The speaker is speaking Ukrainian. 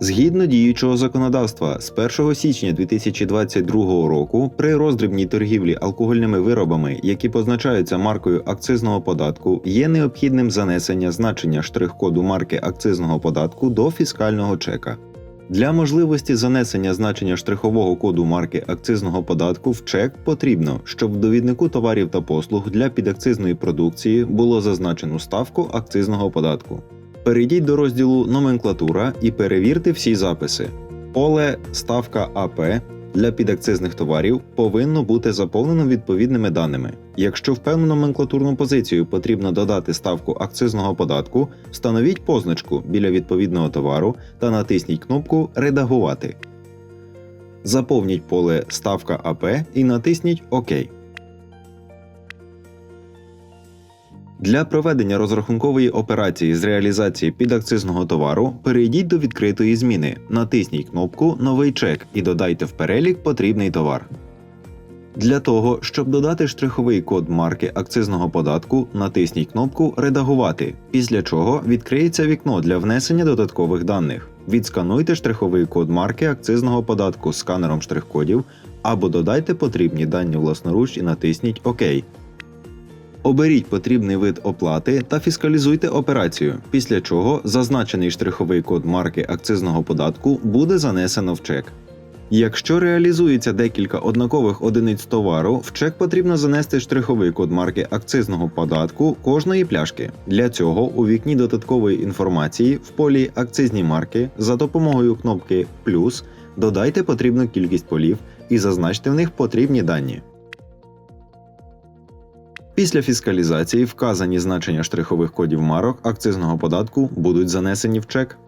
Згідно діючого законодавства, з 1 січня 2022 року при роздрібній торгівлі алкогольними виробами, які позначаються маркою акцизного податку, є необхідним занесення значення штрих-коду марки акцизного податку до фіскального чека. Для можливості занесення значення штрихового коду марки акцизного податку в чек потрібно, щоб в довіднику товарів та послуг для підакцизної продукції було зазначено ставку акцизного податку. Перейдіть до розділу Номенклатура і перевірте всі записи. Поле Ставка АП для підакцизних товарів повинно бути заповнено відповідними даними. Якщо в певну номенклатурну позицію потрібно додати ставку акцизного податку, встановіть позначку біля відповідного товару та натисніть кнопку Редагувати. Заповніть поле Ставка АП і натисніть ОК. Для проведення розрахункової операції з реалізації підакцизного товару перейдіть до відкритої зміни, натисніть кнопку Новий чек і додайте в перелік потрібний товар. Для того, щоб додати штриховий код марки акцизного податку, натисніть кнопку Редагувати, після чого відкриється вікно для внесення додаткових даних. Відскануйте штриховий код марки акцизного податку сканером штрих-кодів або додайте потрібні дані власноруч і натисніть ОК. Оберіть потрібний вид оплати та фіскалізуйте операцію, після чого зазначений штриховий код марки акцизного податку буде занесено в чек. Якщо реалізується декілька однакових одиниць товару, в чек потрібно занести штриховий код марки акцизного податку кожної пляшки. Для цього у вікні додаткової інформації в полі Акцизні марки за допомогою кнопки Плюс додайте потрібну кількість полів і зазначте в них потрібні дані. Після фіскалізації вказані значення штрихових кодів марок акцизного податку будуть занесені в чек.